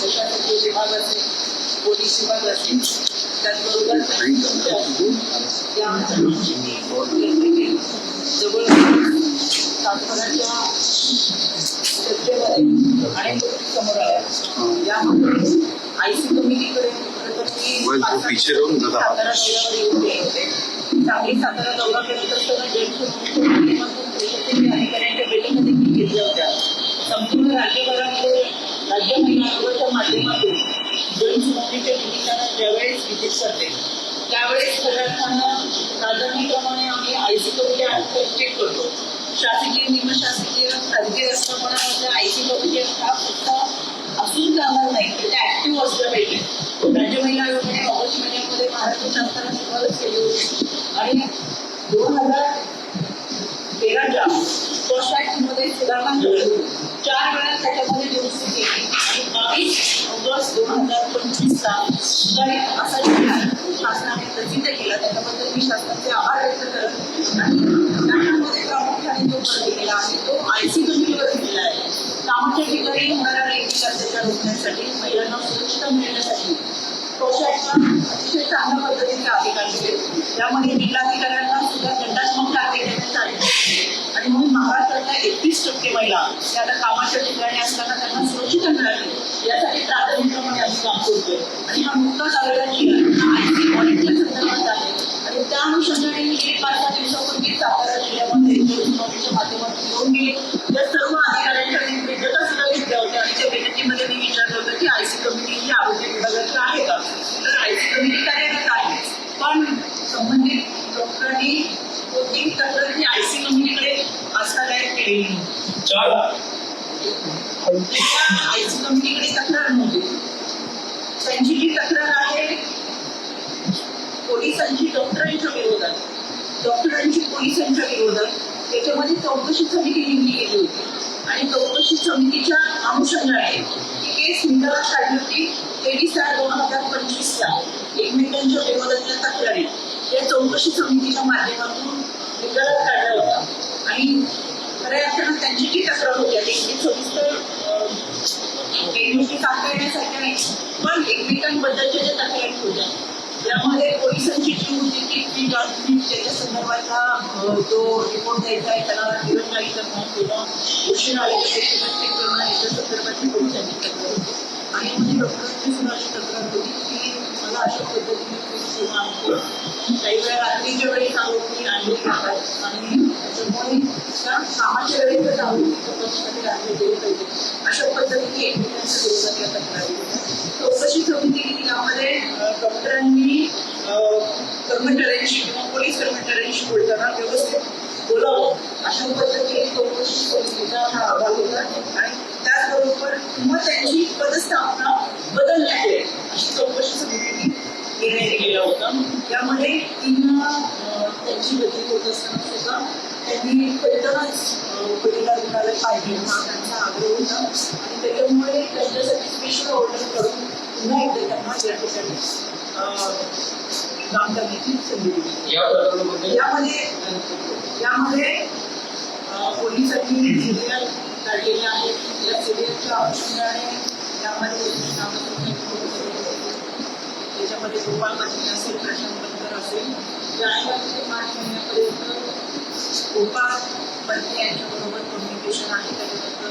त्यामध्ये विभाग असेल पोलीस विभाग असेल त्याचबरोबर या जवळ चांगली सातारा आणि समोर आल्या संपूर्ण राज्यभरामध्ये राज्य महिला आयोगाच्या माध्यमातून जनसुनावणीच्या निमित्तानं ज्यावेळेस विजिट करते त्यावेळेस पदार्थांना अर्थानं प्राधान्यक्रमाने आम्ही आयसी कमिटी चेक करतो. शासकीय निमशासकीय खाजगी व्यवस्थापनामध्ये आयसी कमिटी हा फक्त असून चालणार नाही तर त्या ऍक्टिव्ह असलं पाहिजे. राज्य महिला आयोगाने ऑगस्ट महिन्यामध्ये महाराष्ट्र शासनाला शिफारस केली होती. आणि दोन हजार तेराच्या फर्स्ट ऍक्टमध्ये सुधारणा करून चार वेळा त्याच्यामध्ये दुरुस्ती केली आणि बावीस ऑगस्ट दोन हजार पंचवीसचा सुधारित असा जिल्हा शासनाने प्रसिद्ध केला त्याच्याबद्दल मी शासनाचे आभार व्यक्त करत आणि त्यामध्ये प्रामुख्याने तो भर दिलेला आहे तो आय सी कमिटीवर दिलेला आहे. कामाच्या ठिकाणी होणाऱ्या लैंगिक अत्याचार रोखण्यासाठी महिलांना सुरक्षित मिळण्यासाठी पोशाखला अतिशय चांगल्या पद्धतीचे अधिकार दिले. त्यामध्ये जिल्हाधिकाऱ्यांना सुद्धा दंडात्मक कारवाई देण्यात आली आणि म्हणून महाराष्ट्रातल्या एकतीस टक्के महिला त्या आता कामाच्या ठिकाणी असताना त्यांना सुरक्षित मिळावी यासाठी प्राधान्यक्रमाने आम्ही काम करतोय. आणि हा नुकताच आलेला जिल्हा आय ऑडिटच्या संदर्भात आहे. आणि त्या अनुषंगाने मी एक पाच सहा दिवसापूर्वी सातारा जिल्ह्यामध्ये जनसुनावणीच्या माध्यमातून घेऊन गेले. त्या सर्व अधिकाऱ्यांच्या मी विज्ञता सुद्धा घेतल्या होत्या आणि त्या विनंतीमध्ये मी विचारलं होतं की आयसी कमिटी ही आरोग्य विभागाची आहे का? तर आयसी कमिटी कार्यरत आहे. पण संबंधित डॉक्टरांनी कोणतीही तक्रार ही आयसी सी कमिटीकडे आस्थादायक केलेली नाही आय तक्रार नव्हती त्यांची जी तक्रार आहे पोलिसांची डॉक्टरांच्या विरोधात डॉक्टरांची पोलिसांच्या विरोधात त्याच्यामध्ये चौकशी समिती नेमली गेली होती आणि चौकशी समितीच्या अनुषंगाने केस निकालात काढली होती तेवीस सहा दोन हजार पंचवीसला एकमेकांच्या विरोधातल्या तक्रारी या चौकशी समितीच्या माध्यमातून निकालात काढला होता. आणि खऱ्या अर्थानं त्यांची जी तक्रार होती आता इतकी सविस्तर अं, एक गोष्टी नाही. पण एकमेकांबद्दलच्या ज्या तक्रारी होत्या त्यामध्ये पोलिसांची जी होती की ती जागृती त्याच्या संदर्भातला जो रिपोर्ट द्यायचा आहे त्याला दिरंगाई करणं किंवा उशीर आलेल्या पेशंट करणं याच्या संदर्भातली पोलिसांची तक्रार होती. आणि म्हणजे डॉक्टरांची सुद्धा अशी तक्रार होती की मला अशा पद्धतीने खूप किंवा काही वेळा रात्रीच्या वेळी आरोपी आणले जातात आणि त्याच्यामुळे त्या कामाच्या वेळी तर जाऊन चौकशीसाठी आणले गेले पाहिजे अशा पद्धतीने एकमेकांच्या विरोधात या तक्रारी होत्या चौकशी समिती यामध्ये डॉक्टरांनी कर्मचाऱ्यांशी किंवा पोलीस कर्मचाऱ्यांशी बोलताना व्यवस्थित बोलावं अशा पद्धतीने चौकशी समितीचा हा अभाव होता आणि त्याचबरोबर मग त्यांची पदस्थापना बदलण्यात येईल. अशी चौकशी समितीने निर्णय दिलेला होता. यामध्ये तीन अं, त्यांची बदली होत. असताना सुद्धा त्यांनी पहिला रुग्णालय पाहिजे हा त्यांचा आग्रह होता. आणि त्याच्यामुळे त्यांच्यासाठी स्पेशल ऑर्डर करून पुन्हा एकदा त्यांना या ठिकाणी काम करण्याची संधी दिली. यामध्ये यामध्ये पोलिसांनी सिरियल काढलेल्या आहेत. या सिरियलच्या अनुषंगाने यामध्ये त्याच्यामध्ये गोपाळ पाटील असेल प्रशांत बनकर असेल. जानेवारी मार्च महिन्यापर्यंत गोपाळ पाटील यांच्याबरोबर कम्युनिकेशन आहे. त्याच्यानंतर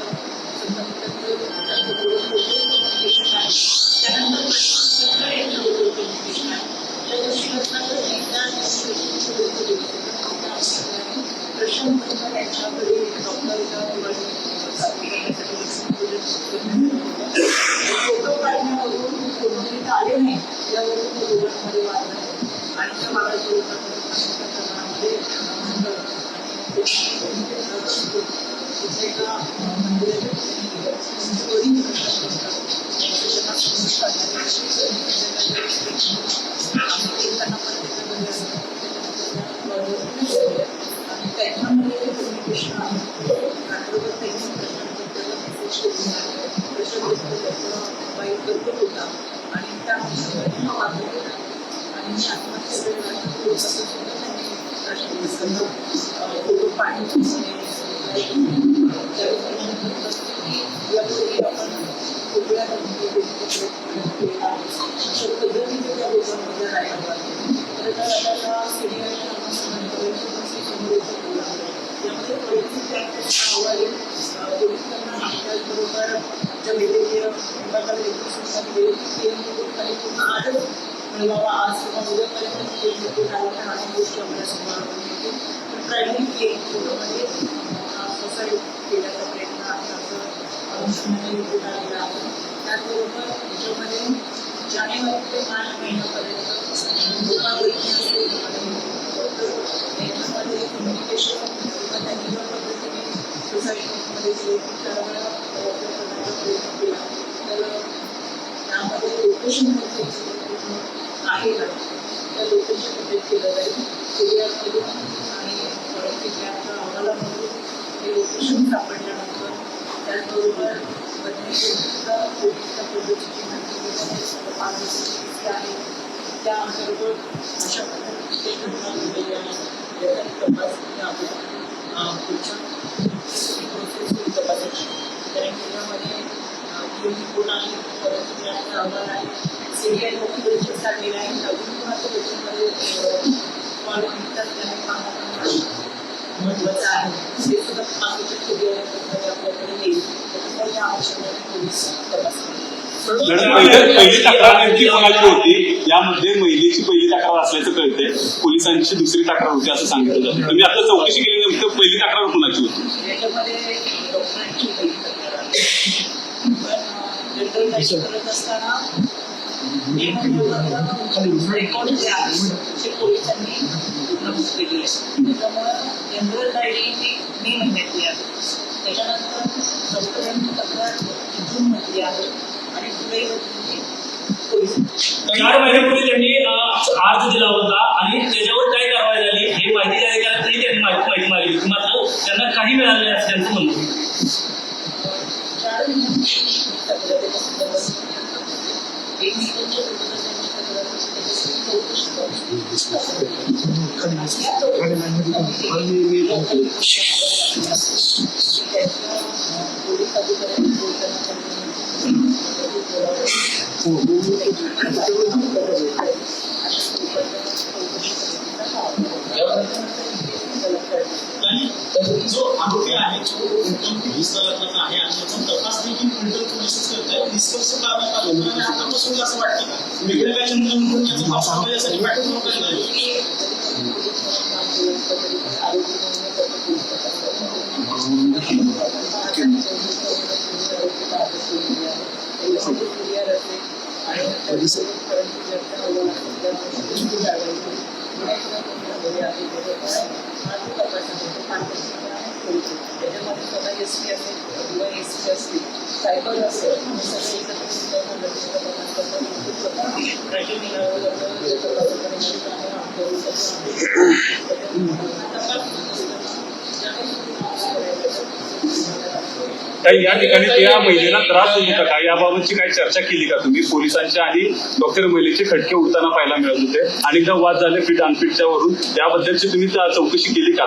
कम्युनिकेशन आहे. त्यानंतर प्रशांत बनकर यांच्याबरोबर कम्युनिकेशन आहे. त्या दिवशी रत्नाकर प्रशांत बनकर यांच्याकडे डॉक्टर फोटो काढण्यावरून फोटो आले नाही तो दोघांमध्ये वाद आणि त्या वादाच्या एका मंदिराच्या वाईट होता. आणि त्या अनुषंगाने हा आणि मी आत्महत्या वेळेला असं सुद्धा त्यांनी प्रशांतबद्दल फोटो पाठवले त्यावेळी अशा पद्धतीने त्या लोकांमध्ये राहायला तर आता त्या सिनियर बाबा आज किंवा उद्यापर्यंत ते रिपोर्ट आला तर अनेक गोष्टी आपल्यासमोर पण केली पूर्णमध्ये केल्याचा प्रयत्न आहे अनुषंगाने आलेला आहे त्याचबरोबर याच्यामध्ये जानेवारी ते मार्च महिन्यापर्यंत लोकांपैकी असेल याच्यामध्ये कम्युनिकेशन किंवा त्यांनी ज्या पद्धतीने सोसायटीमध्ये जे प्रयत्न केला तर त्यामध्ये लोकेशनमध्ये आहे. का त्या लोकेशन अपडेट केलं जाईल सीरियामधून आणि तिथल्या अहवालामधून हे लोकेशन सापडल्यानंतर त्याचबरोबर बदनेश्वरचा पोलीसच्या पद्धतीची माहिती पाच आहे त्या अंतर्गत अशा घटना घडलेली आहे याचा महत्वाचं आहे ते सुद्धा पहिली तक्रार नेमकी कोणाची होती? यामध्ये महिलेची पहिली तक्रार असल्याचं कळते पोलिसांची दुसरी तक्रार होती असं सांगितलं जातं. तुम्ही आता चौकशी केली नेमकं पहिली तक्रार कोणाची होती? याच्यामध्ये पण जनरल डायरी करत असताना मे रेकॉर्ड ते पोलिसांनी केलेले जनरल मे महिन्यातली आहे त्याच्यानंतर तक्रार जून मधली आहे आणि जुलै चार महिन्यापूर्वी त्यांनी अर्ज दिला होता आणि त्याच्यावर काय कारवाई झाली. हे माहिती अधिकाऱ्यांना तरी त्यांनी माहिती माहिती मागली होती मात्र त्यांना काही मिळालं नाही असं त्यांचं म्हणणं. जो आरोपी आहे उत्तम पोलीस दलातला आहे आणि त्याचा तपास देखील फिल्टर पोलीसच करत निष्कर्ष काढण्यात आलं आणि आतापासून असं वाटतं का वेगळ्या काय यंत्रणा याचा तपास यासाठी पॅटर्न वगैरे नाही त्याच्यामध्ये स्वतः एस टी असेल किंवा एस टी असतील सायबर असेल हे सगळे एकत्र स्वतः ट्रॅकिंग मिळावं लागतं त्याचं तपासण्याची कामं आम्ही करू शकतो काही या ठिकाणी त्या महिलेला त्रास होत होता का याबाबतची काही चर्चा केली का तुम्ही? पोलिसांच्या आणि डॉक्टर महिलेचे खटके उडताना पाहायला मिळत होते. अनेकदा वाद झाले फिट अनफिटच्या वरून याबद्दलची तुम्ही चौकशी केली का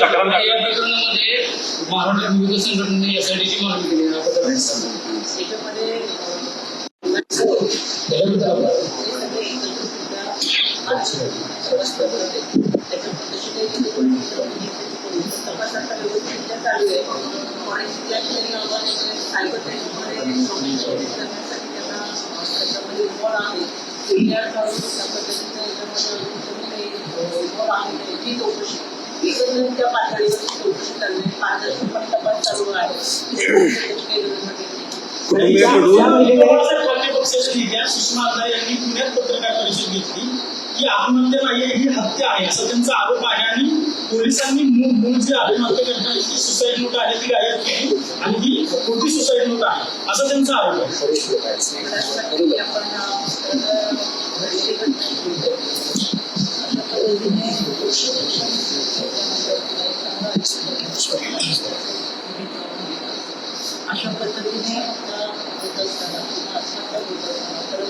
तक्रार महाराष्ट्र विविध संघटनेने एसआयटीची मागणी केली आहे. याबद्दल त्याच्यामध्ये हे का चौकशी एकंदरीत पातळीवर चौकशी चालू आहे यांनी पुण्यात पत्रकार परिषद घेतली. आत्महत्या नाही ही हत्या आहे. असा त्यांचा आरोप आहे आणि पोलिसांनी मूळ मूळ जे आत्महत्या करणारी जी सुसाईड नोट आहे ती गायब केली आणि ही खोटी सुसाईड नोट आहे. असा त्यांचा आरोप आहे. अशा पद्धतीने अशा होत असताना आत्महत्या होत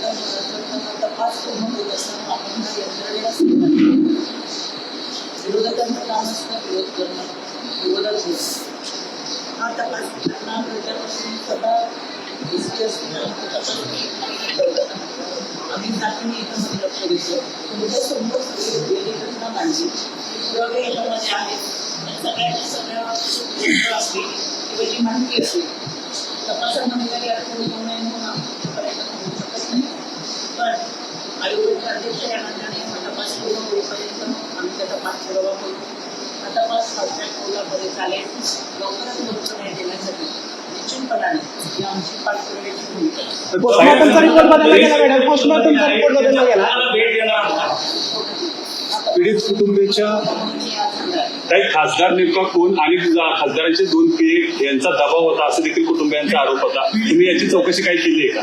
असताना तर तपास पूर्ण होत असताना आपण यंत्रणेला काम असतं विरोध करणं विरोधात हा तपास करणार स्वतः दिसते आम्ही जातीने एकच लक्ष देतो तुमच्यासमोर मांडली पुरावे याच्यामध्ये आहेत सगळ्यांच्या सगळ्या असतील किंवा जी माहिती असेल तपासांना काही अडचण येऊ नये म्हणून आम्ही पर्यंत होऊ शकत नाही पण आयोगाचे अध्यक्ष या नात्याने हा तपास पूर्ण होईपर्यंत आम्ही त्याचा पाठपुरावा करू हा तपास हटक्यात कोल्हापुरे चालेल लवकरच लवकर देण्यासाठी पोस्टमॉर्टमचा रिपोर्ट बदलला गेला मॅडम. पोस्टमॉर्टमचा रिपोर्ट बदलला गेला. पीडित कुटुंबियाच्या काही खासदार नेमका कोण आणि खासदारांचे दोन पीए यांचा दबाव होता असं देखील कुटुंबियांचा आरोप होता. तुम्ही याची चौकशी काही केली आहे का?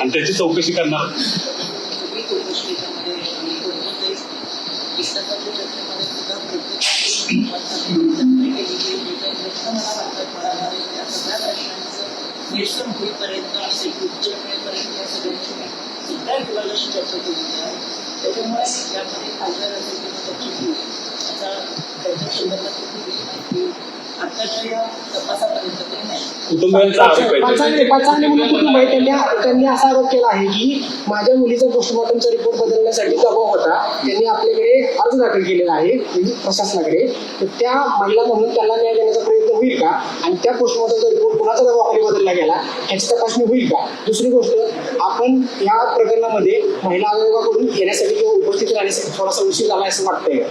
आणि त्याची चौकशी करणार सगळी चौकशी याच्यामध्ये आम्ही करतो ते पुस्तकाच्या चर्चेमध्ये सुद्धा प्रत्येकाची महत्त्वाची केली की जे काही प्रश्न मला वाटतात पडणार आहे त्या सगळ्या प्रश्नांचं होईपर्यंत असे एक उत्तर मिळेपर्यंत या सगळ्यांची मी सगळ्या चर्चा केलेली आहे त्याच्यामुळे यामध्ये खासदार असेल किंवा त्याची आता त्याच्या संदर्भात कुठलीही या तपासापर्यंत तरी नाही कुटुंबियांचा आरोप म्हणून कुटुंब आहे? त्यांनी त्यांनी असा आरोप केला आहे की माझ्या मुलीचा पोस्टमॉर्टमचा रिपोर्ट बदलण्यासाठी दबाव होता. त्यांनी आपल्याकडे अर्ज दाखल केलेला आहे म्हणजे प्रशासनाकडे. तर त्या महिला म्हणून त्यांना न्याय देण्याचा प्रयत्न होईल का? आणि त्या पोस्टमॉर्टमचा रिपोर्ट कुणाचा दबावाखाली बदलला गेला? याची तपासणी होईल का? दुसरी गोष्ट आपण या प्रकरणामध्ये महिला आयोगाकडून येण्यासाठी किंवा उपस्थित राहण्यासाठी थोडासा उशीर झाला असं वाटतंय.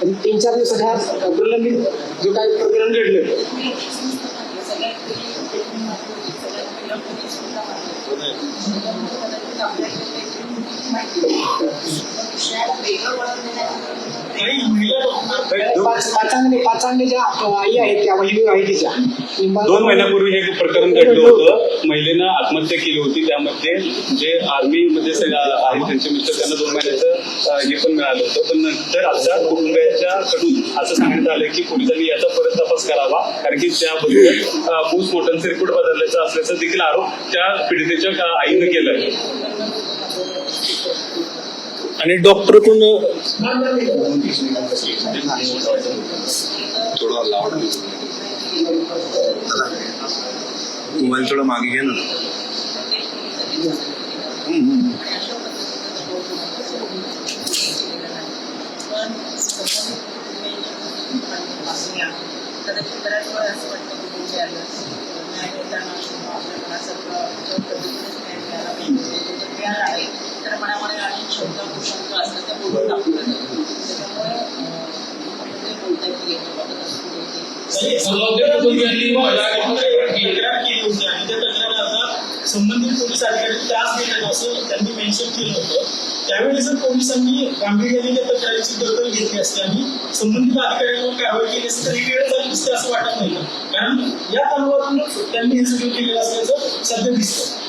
आणि तीन चार दिवसात ह्या प्रलंबित जो काही प्रकरण घडलं. सगळ्यात पाचांगणे पाचांगणे ज्या आई आहेत त्या बहिणी आहेत तिच्या दोन महिन्यापूर्वी हे प्रकरण घडलं होतं. महिलेनं आत्महत्या केली होती. त्यामध्ये जे आर्मी मध्ये आहेत त्यांचे मित्र त्यांना दोन महिन्याचं हे पण मिळालं होतं. पण नंतर आता कुटुंबियाच्या कडून असं सांगण्यात आलं की पोलिसांनी याचा परत तपास करावा. कारण की त्याबद्दल पोस्टमॉर्टमचे रिपोर्ट बदलल्याचा असल्याचा देखील आरोप त्या पीडितेच्या अं, आईनं केलाय. आणि डॉक्टर कोण थोडा लावड मोबाईल थोडा मागे घे ना. तो अनेक शंका कुशंका असतात बोलून ते आणि त्या तक्रारीचा संबंधित पोलीस अधिकारी त्रास देतात असं त्यांनी मेन्शन केलं होतं. त्यावेळी जर पोलिसांनी गांभीर्याने त्या तक्रारीची दखल घेतली असते आणि संबंधित अधिकाऱ्यांवर कारवाई केली असती. तर ही वेळ झाली नसते असं वाटत नाही. का कारण या तणावातूनच त्यांनी हे सगळं केलेलं असल्याचं सध्या दिसतं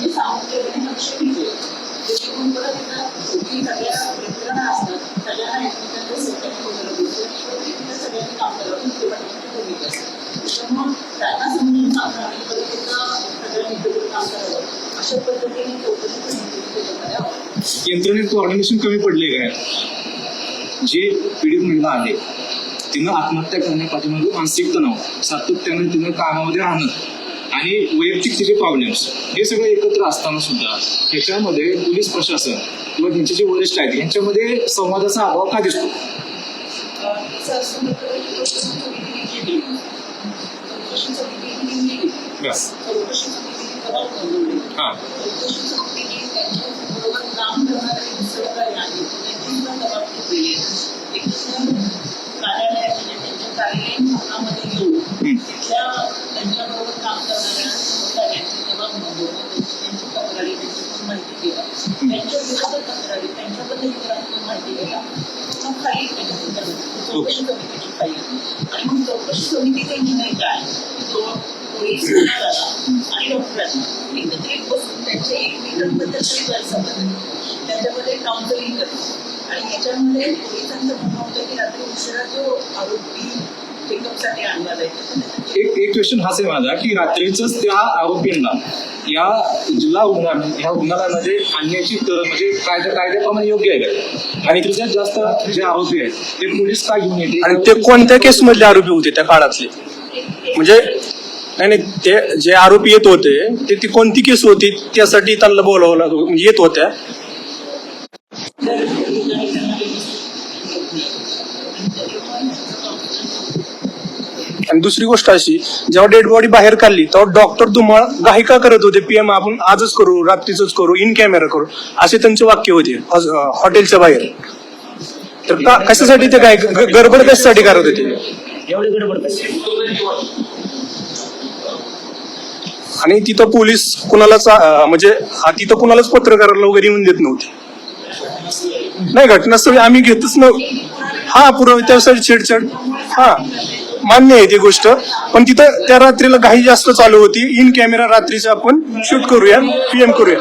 केलं ते लक्ष दिले जेणेकरून सगळ्या यंत्रणा असतात सगळ्यांना दिसतं सगळ्यांनी काम करावं भूमिका असते त्यांना समजून सांगणं आणि परत सगळ्यांनी एकत्र काम करावं अशा पद्धतीने चौकशी यंत्रणेत कोऑर्डिनेशन कमी पडले काय? जे पीडित महिला आहे तिनं आत्महत्या करण्यापाठीमागे मानसिक तणाव सातत्याने तिनं कामामध्ये राहणं आणि वैयक्तिक तिचे प्रॉब्लेम्स हे सगळं एकत्र असताना सुद्धा ह्याच्यामध्ये पोलीस प्रशासन किंवा त्यांचे जे वरिष्ठ आहेत यांच्यामध्ये संवादाचा अभाव का दिसतो? बस हां हम्म. त्यांच्याबरोबर काम करणाऱ्या सहकाऱ्यांची जबाबदारी त्यांची तक्रारी त्यांची माहिती देणं त्यांच्या विरुद्ध तक्रारी त्यांच्याबद्दल इतरांना माहिती देणं मग चौकशी समितीची फाईल आणि मग चौकशी काय तो पोलीस आणि डॉक्टरांना एकत्रित बसून त्यांचे एकमेकांबद्दल गैरसमज त्याच्यामध्ये आणि याच्यामध्ये पोलिसांचं म्हणणं होतं की रात्री उशिरा जो आरोपी आणला एक एक क्वेश्चन हाच आहे माझा की रात्रीच त्या आरोपींना या जिल्हा रुग्णालय ह्या रुग्णालयामध्ये आणण्याची तर म्हणजे कायद्या कायद्याप्रमाणे योग्य आहे. का आणि त्याच्यात जास्त जे आरोपी आहेत ते पोलीस काय घेऊन येते आणि ते कोणत्या केस मधले आरोपी होते त्या काळातले? म्हणजे नाही नाही ते जे आरोपी येत होते ते ती कोणती केस होती त्यासाठी त्यांना बोलावं लागलं म्हणजे येत होत्या. आणि दुसरी गोष्ट अशी जेव्हा डेड बॉडी बाहेर काढली तेव्हा डॉक्टर तुम्हाला घाई का करत होते पीएम आपण आजच करू रात्रीच करू इन कॅमेरा करू असे त्यांचे वाक्य होते हॉटेलच्या बाहेर. तर कशासाठी ते काय गडबड कशासाठी करत होते? आणि तिथं पोलीस कुणालाच म्हणजे हा, तिथं कुणालाच पत्रकाराला वगैरे येऊन देत नव्हते. नाही घटनास्थळी आम्ही घेतच नव्हतो हा पुरावे त्यासाठी छेडछाड हा. मान्य आहे ती गोष्ट. पण तिथं त्या रात्रीला घाई जास्त चालू होती. इन कॅमेरा रात्रीचं आपण शूट करूया पीएम करूया.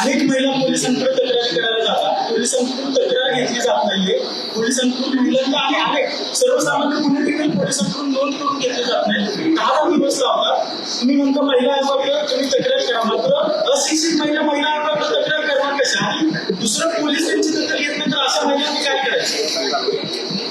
अनेक महिला पोलिसांकडे तक्रारी करायला जातात. पोलिसांकडून तक्रार घेतली जात नाहीये. पोलिसांकडून विलंब आणि अनेक सर्वसामान्य गुन्हे देखील पोलिसांकडून नोंद करून जात नाही. दहा दहा दिवस लावतात. तुम्ही म्हणता महिला आयोगाकडे तुम्ही तक्रार करा. मात्र अशिक्षित महिला महिला आयोगाकडे तक्रार करणार कशा दुसरं दखल घेत नाही तर अशा महिलांनी काय करायचं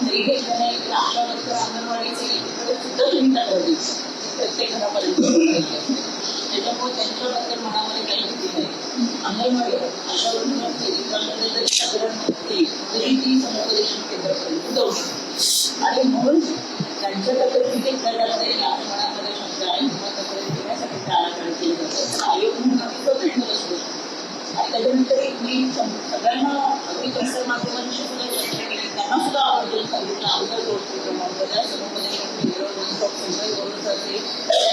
नाही काउन्सिलर आहे आपले असं प्रत्येक प्रत्येक घरापर्यंत त्याच्यामुळे त्यांच्याबद्दल मनामध्ये काही भीती नाही अंगणवाडी अशावरून सेविकांमध्ये तरी ती समुपदेशन केंद्रापर्यंत जाऊ शकते आणि म्हणून त्यांच्या तक्रारी घेतल्या जात नाही मनामध्ये आहे. किंवा घेण्यासाठी टाळाटाळ केली जाते आयोग म्हणून आम्ही असतो आणि त्याच्यानंतर मी सगळ्यांना अगदी प्रसार माध्यमांशी सुद्धा त्यांना सुद्धा आवर्जून सांगितलं आमचा जोडतो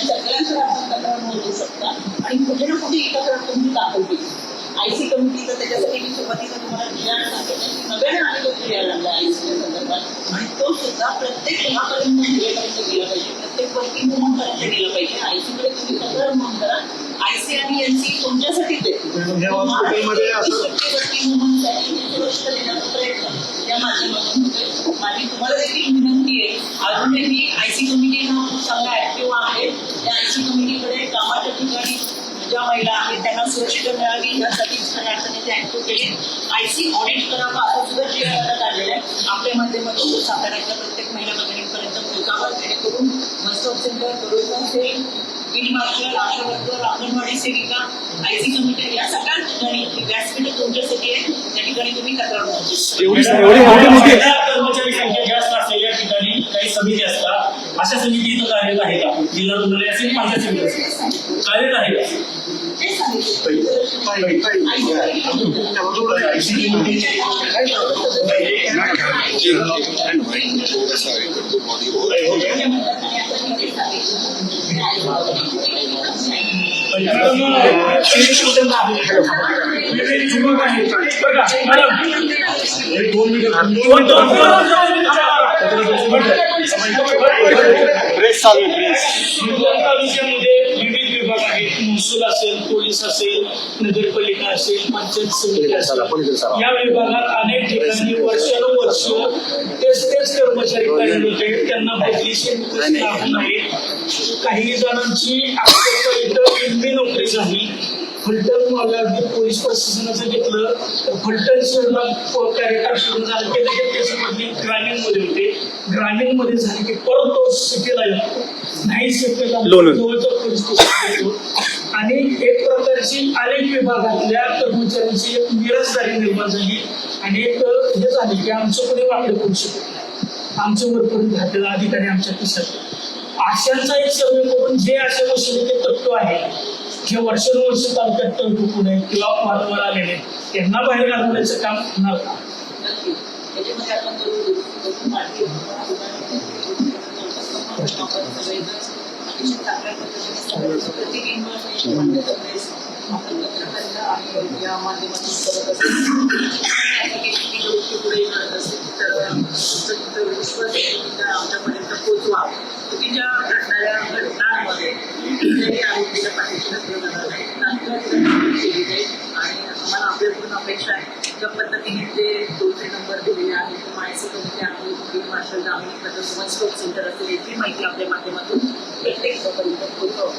सगळ्यांकडे आपण तक्रार नोंदवू शकता आणि कुठे ना कुठे ही तक्रार तुम्ही दाखल केली आयसी कमिटीचं त्याच्यासाठी मी सुरुवातीला तुम्हाला जिल्हा सांगितलं नव्याने आलेलो जिल्हा लागला आयसीच्या संदर्भात. आणि तो सुद्धा प्रत्येक घरापर्यंत जिल्ह्यापर्यंत गेला पाहिजे. प्रत्येक वर्किंग वुमनपर्यंत गेला पाहिजे. आयसीकडे तुम्ही तक्रार नोंद करा. आयसी आणि एनसी तुमच्यासाठीच आहे वर्किंग वुमनसाठी लक्ष देण्याचा प्रयत्न या माध्यमातून होतोय. माझी तुम्हाला देखील विनंती आहे. अजूनही आयसी कमिटी हा खूप चांगला ऍक्टिव्ह आहे त्या आयसी कमिटीकडे कामाच्या ठिकाणी ज्या महिला आहेत त्यांना सुरक्षित मिळावी यासाठी ते ऍक्टिव्ह केले. आयसी ऑडिट करावा असं सुद्धा जे करण्यात आलेलं आहे आपल्या माध्यमातून साताऱ्यातल्या प्रत्येक महिला भगिनींपर्यंत पोहोचावं जेणेकरून मस्तक सेंटर बरोबर बिल मार्शल आशा वर्कर अंगणवाडी सेविका आयसी कमिटी या सगळ्या ठिकाणी ही व्यासपीठ तुमच्यासाठी आहे त्या ठिकाणी तुम्ही तक्रार नोंदवा. एवढी एवढी एवढी मोठी महिला कर्मचारी संख्या जास्त असलेल्या ठिकाणी काही समिती असतात. अशा समिती इथं कार्यरत आहे का? जिल्हा रुग्णालय असेल पंचायत समिती असेल. कार्यरत आहे का? ते सांगितलं तालुक्यामध्ये विविध विभाग आहेत महसूल असेल पोलीस असेल नगरपालिका असेल पंचायत समिती असेल या विभागात अनेक ठिकाणी वर्षानुवर्ष तेच तेच कर्मचारी कार्यरत आहेत त्यांना बदलीचे स्टाफ नाही काही जणांची इथं नोकरी झाली. फलटण भागात पोलीस प्रशासनाचं घेतलं. फलटण शहराला कार्यकाळ सुरू झाला. की लगेच त्याची बदली ग्रामीणमध्ये होते. ग्रामीणमध्ये झाली की परत तो सिटीला येतो. नाही सिटीला लोणंद. जवळचं पोलीस स्टेशन आणि एक प्रकारची अनेक विभागातल्या कर्मचाऱ्यांची एक निरसदारी निर्माण झाली. आणि एक हे झाले की आमचं कोणी वाकडं करू शकत नाही. आमचं वरपर्यंत घातलेला अधिकारी आमच्या खिशात अशांचा एक सर्वे करून जे असे वशिले तत्व आहे जे वर्षानुवर्ष तालुक्यात टळकुकून आहे किंवा वारंवार आलेले आहेत, त्यांना बाहेर घालवण्याचं काम होणार का? माध्यमातून करत असतो गोष्टी पुढे करत असेल तर तुमचा विश्वास आहे की त्या आमच्यापर्यंत पोहोचवा चुकीच्या घडणाऱ्या घटनांमध्ये कुठल्याही आरोपीला पाठीशी घातलं जाणार नाही तात्काळ केली जाईल आणि आम्हाला आपल्याकडून अपेक्षा आहे ज्या पद्धतीने ते टोल फ्री नंबर दिलेले आहेत किंवा आयसी कमिटी आहे फील्ड मार्शल ग्रामीण वन स्टॉप सेंटर असेल याची माहिती आपल्या माध्यमातून प्रत्येक पर्यंत पोहोचवावी